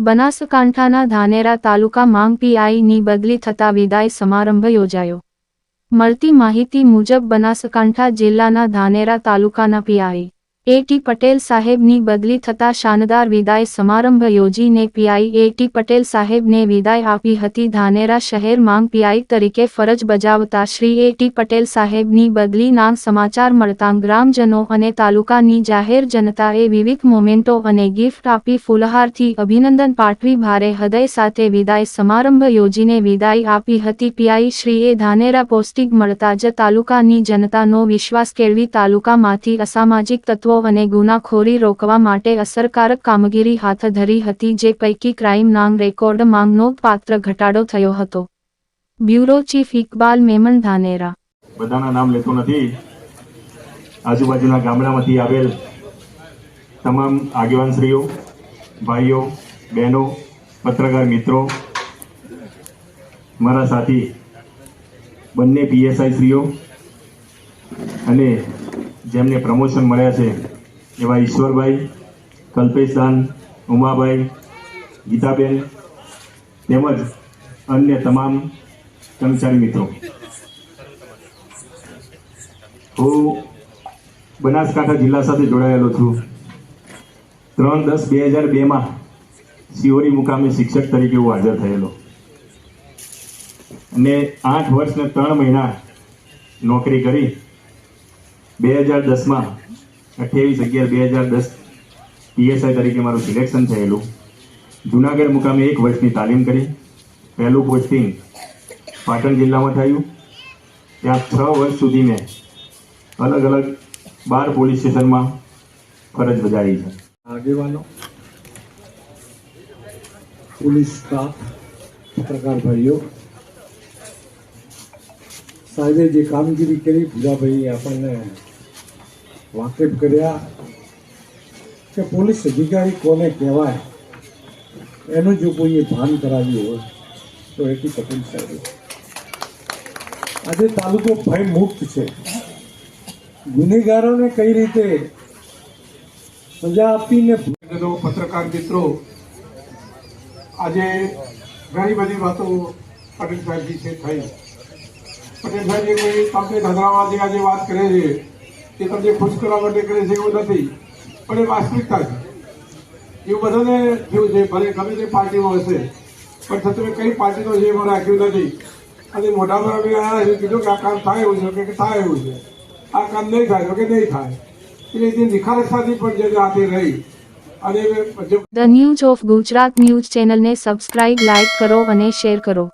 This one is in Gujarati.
બનાસકાંઠાના ધાનેરા તાલુકા માંગ પીઆઈની બદલી થતા વિદાય સમારંભ યોજાયો. મળતી માહિતી મુજબ બનાસકાંઠા જિલ્લાના ધાનેરા તાલુકાના પીઆઈ એ ટી પટેલ સાહેબની બદલી થતા શાનદાર વિદાય સમારંભ યોજીને પીઆઈ એ ટી પટેલ સાહેબને વિદાય આપી હતી. ધાનેરા શહેર માંગ પીઆઈ તરીકે ફરજ બજાવતા શ્રી એ ટી પટેલ સાહેબની બદલીના સમાચાર મળતા ગ્રામજનો અને તાલુકાની જાહેર જનતાએ વિવિધ મોમેન્ટો અને ગિફ્ટ આપી ફૂલહારથી અભિનંદન પાઠવી ભારે હૃદય સાથે વિદાય સમારંભ યોજીને વિદાય આપી હતી. પીઆઈ શ્રીએ ધાનેરા પૌષ્ટિક મળતા જ તાલુકાની જનતાનો વિશ્વાસ કેળવી તાલુકામાંથી અસામાજિક તત્વો અને ગુનાખોરી રોકવા માટે અસરકારક કામગીરી હાથ ધરી હતી જે પૈકી ક્રાઇમ નામ રેકોર્ડ માંગ નોંધપાત્ર ઘટાડો થયો હતો. Bureau chief Iqbal Memon Dhanera. બધાના નામ લેતો નથી. આજુબાજુના ગામડામાંથી આવેલ તમામ આગેવાનશ્રીઓ, ભાઈઓ, બહેનો, પત્રકાર મિત્રો, મારા સાથી, બંને પીએસઆઈ શ્રીઓ અને જેમને પ્રમોશન મળ્યા છે, એવા ઈશ્વરભાઈ, કલ્પેશદાન, ઉમાભાઈ, ગીતાબેન તેમજ અન્ય તમામ કર્મચારી મિત્રો. હું બનાસકાંઠા જિલ્લા સાથે જોડાયેલો છું. ત્રણ દસ બે હજાર બેમાં સિહોરી મુકામે શિક્ષક તરીકે હું હાજર થયેલો. અને આઠ વર્ષ ને ત્રણ મહિના નોકરી કરી બે હજાર દસમાં અઠ્યાવીસ અગિયાર બે હજાર દસ પીએસઆઈ તરીકે મારું સિલેક્શન થયેલું. જુનાગઢ મુકામે એક વર્ષની તાલીમ કરી. પહેલું પોસ્ટિંગ પાટણ જિલ્લામાં થયું. ત્યાં છ વર્ષ સુધી મેં અલગ અલગ બાર પોલીસ સ્ટેશનમાં ફરજ બજાવી છે. આગેવાનો, પોલીસ સ્ટાફ પત્રકાર ભાઈઓ સાહેબે જે કામગીરી કરી ભૂરાભાઈએ આપણને વાકેફ કર્યા કે પોલીસ અધિકારી કોને કહેવાય, એનું જો કોઈએ ભાન કરાવ્યું હોય, તો એથી પટેલ સાહેબ. આજે તાલુકો ભયમુક્ત છે. ગુનેગારોને કઈ રીતે સજા આપીને પત્રકાર મિત્રો, આજે ઘણી બધી વાતો પટેલ સાહેબજી છે થઈ. પટેલ સાહેબ તમને ધંધામાં આજે વાત કરે છે. એ તમને ખુશ કરવા માટે કરે છે એવું નથી. પણ એ વાસ્તવિકતા છે. એવું બધાને થયું છે, ભલે ગમે તે પાર્ટીમાં હશે. પણ છતાં કઈ પાર્ટીનો છે એમાં રાખ્યું નથી. અને મોટા અમે આવ્યા કીધું કે આ કામ થાય એવું છે. કે થાય એવું છે. આ કામ નહીં થાય. તો કે નહીં થાય. એટલે જે નિખારકતાથી પણ જે હાથે રહી અને the news of Gujarat news ચેનલને સબસ્ક્રાઇબ લાઇક કરો અને શેર કરો.